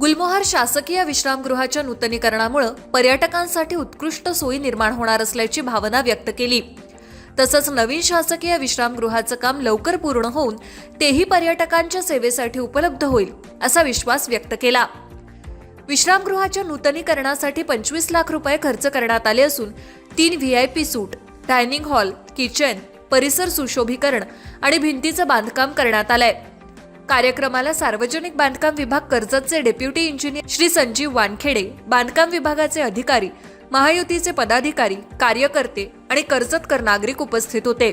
गुलमोहर शासकीय विश्रामगृहाच्या नूतनीकरणामुळे पर्यटकांसाठी उत्कृष्ट सोयी निर्माण होणार असल्याची भावना व्यक्त केली. तसंच नवीन शासकीय विश्रामगृहाचं काम लवकर पूर्ण होऊन तेही पर्यटकांच्या सेवेसाठी उपलब्ध होईल असा विश्वास व्यक्त केला. विश्रामगृहाच्या नूतनीकरणासाठी पंचवीस लाख रुपये खर्च करण्यात आले असून तीन V I P suite dining hall kitchen परिसर सुशोभीकरण आणि भिंतीचं बांधकाम करण्यात आलंय. कार्यक्रमाला सार्वजनिक बांधकाम विभाग कर्जतचे डेप्युटी इंजिनियर श्री संजीव वानखेडे बांधकाम विभागाचे अधिकारी महायुतीचे पदाधिकारी कार्यकर्ते आणि कर्जतकर नागरिक उपस्थित होते.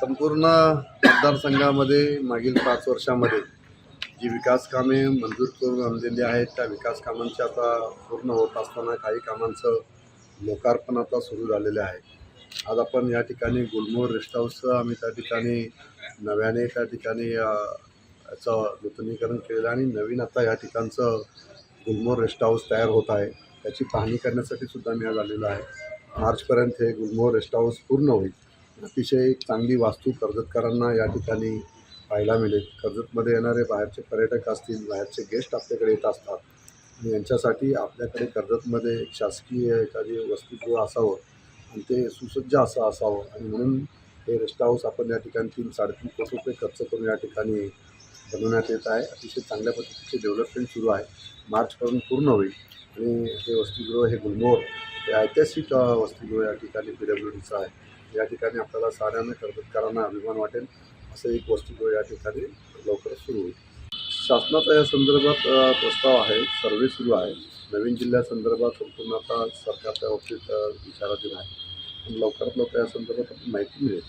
संपूर्ण मतदारसंघामध्ये मागील पाच वर्षामध्ये जी विकास कामे मंजूर करून आणलेली आहेत त्या विकास कामांची आता पूर्ण होत असताना काही कामांचं लोकार्पण आता सुरू झालेलं आहे. आज आपण या ठिकाणी गुलमोहर रेस्ट हाऊसचं आम्ही त्या ठिकाणी नव्याने त्या ठिकाणी याचं नूतनीकरण केलेलं आणि नवीन आता या ठिकाणचं गुलमोर रेस्ट हाऊस तयार होत आहे. त्याची पाहणी करण्यासाठी सुद्धा मी आज आलेलो आहे. मार्चपर्यंत हे गुलमोर रेस्ट हाऊस पूर्ण होईल. अतिशय चांगली वास्तू कर्जतकरांना या ठिकाणी पाहायला मिळेल. कर्जतमध्ये येणारे बाहेरचे पर्यटक असतील बाहेरचे गेस्ट आपल्याकडे येत असतात. आणि यांच्यासाठी आपल्याकडे कर्जतमध्ये एक शासकीय एखादी वसतिगृह असावं आणि ते सुसज्ज असं असावं. आणि म्हणून हे रेस्ट हाऊस आपण या ठिकाणी तीन साडेतीन कोटी रुपये खर्च करून या ठिकाणी बनवण्यात येत आहे. अतिशय चांगल्या पद्धतीचे डेव्हलपमेंट सुरू आहे. मार्चपर्यंत पूर्ण होईल. आणि हे वसतिगृह हे गुलमोहर हे ऐतिहासिक वसतिगृह या ठिकाणी पी डब्ल्यू डीचं आहे. या ठिकाणी आपल्याला साऱ्यांना कर्जतकरांना अभिमान वाटेल. असं एक वसतिगृह या ठिकाणी लवकरच सुरू होईल. शासनाचा या संदर्भात प्रस्ताव आहे. सर्वे सुरू आहे. नवीन जिल्ह्यासंदर्भात संपूर्ण आता सरकारच्या बाबतीत विचाराधीन आहे. पण लवकरात लवकर या संदर्भात माहिती मिळेल.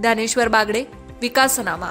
ज्ञानेश्वर बागडे विकासनामा.